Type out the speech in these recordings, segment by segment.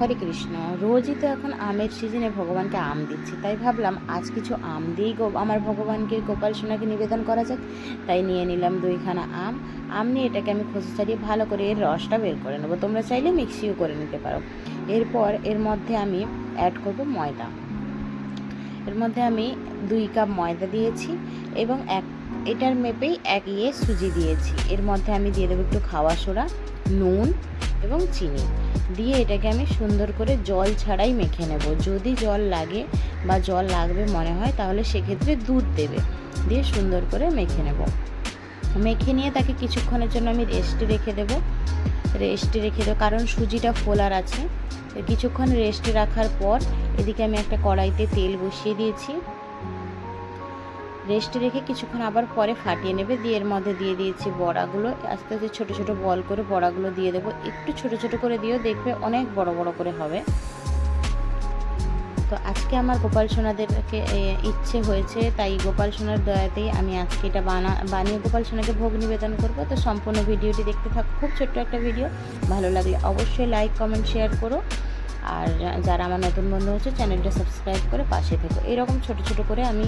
হরে কৃষ্ণ। রোজই তো এখন আমের সিজনে ভগবানকে আম দিচ্ছি। তাই ভাবলাম আজ কিছু আম দিয়েই গো। আমার ভগবানকে গোপাল সোনাকে নিবেদন করা যাক। তাই নিয়ে নিলাম দুইখানা আম। আম নিয়ে এটাকে আমি খোসা ছাড়িয়ে ভালো করে এর রসটা বের করে নেব। তোমরা চাইলে মিক্সিও করে নিতে পারো। এরপর এর মধ্যে আমি অ্যাড করব ময়দা। এর মধ্যে আমি দুই কাপ ময়দা দিয়েছি এবং এক, এটার মেপেই এক ইয়ে সুজি দিয়েছি। এর মধ্যে আমি দিয়ে দেবো একটু খাওয়া সোডা, নুন এবং চিনি। দিয়ে এটাকে আমি সুন্দর করে জল ছাড়াই মেখে নেব। যদি জল লাগে বা জল লাগবে মনে হয়, তাহলে সেক্ষেত্রে দুধ দেবে। দিয়ে সুন্দর করে মেখে নেব। মেখে নিয়ে তাকে কিছুক্ষণের জন্য আমি রেস্টে রেখে দেবো। রেস্টে রেখে দেবো, কারণ সুজিটা ফোলার আছে। কিছুক্ষণ রেস্টে রাখার পর এদিকে আমি একটা কড়াইতে তেল বসিয়ে দিয়েছি। রেস্টে রেখে কিছুক্ষণ আবার পরে ফাটিয়ে নেবে। দিয়ে এর মধ্যে দিয়ে দিয়েছি বড়াগুলো। আস্তে আস্তে ছোটো ছোটো বল করে বড়াগুলো দিয়ে দেবো। একটু ছোটো ছোটো করে দিও দেখবে অনেক বড় বড় করে হবে। তো আজকে আমার গোপাল সোনাদেরকে ইচ্ছে হয়েছে, তাই গোপাল সোনার দয়াতেই আমি আজকে এটা বানা, বানিয়ে গোপাল সোনাকে ভোগ নিবেদন করব। তো সম্পূর্ণ ভিডিওটি দেখতে থাকো। খুব ছোট্ট একটা ভিডিও। ভালো লাগলে অবশ্যই লাইক, কমেন্ট, শেয়ার করো। আর যারা আমার নতুন বন্ধু হচ্ছে, চ্যানেলটা সাবস্ক্রাইব করে পাশে থেকো। এরকম ছোট ছোট করে আমি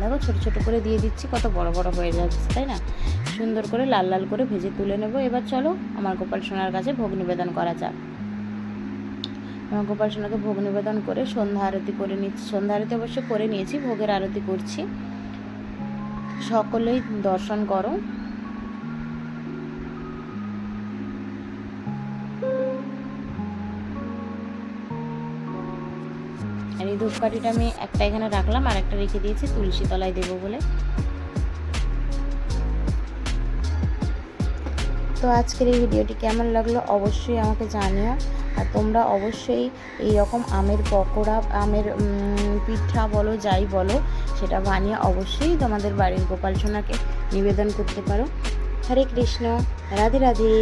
দেখো ছোটো ছোটো করে দিয়ে দিচ্ছি, কত বড় বড় হয়ে যাচ্ছে, তাই না? সুন্দর করে লাল লাল করে ভেজে তুলে নেব। এবার চলো আমার গোপাল সোনার কাছে ভোগ নিবেদন করা যাক। আমার গোপাল সোনাকে ভোগ নিবেদন করে সন্ধ্যা আরতি করে নিচ্ছি। সন্ধ্যা আরতি অবশ্য করে নিয়েছি, ভোগের আরতি করছি। সকলেই দর্শন করো। আর এই ধূপকাঠিটা আমি একটা এখানে রাখলাম, আর একটা রেখে দিয়েছি তুলসী তলায় দেবো বলে। তো আজকের এই ভিডিওটি কেমন লাগল অবশ্যই আমাকে জানিও, আর তোমরা অবশ্যই এই রকম আমের পকোড়া, আমের পিঠা বলো, যাই বলো, সেটা বানিয়ে অবশ্যই তোমাদের বাড়ির গোপাল সোনাকে নিবেদন করতে পারো। হরে কৃষ্ণ, রাধে রাধে।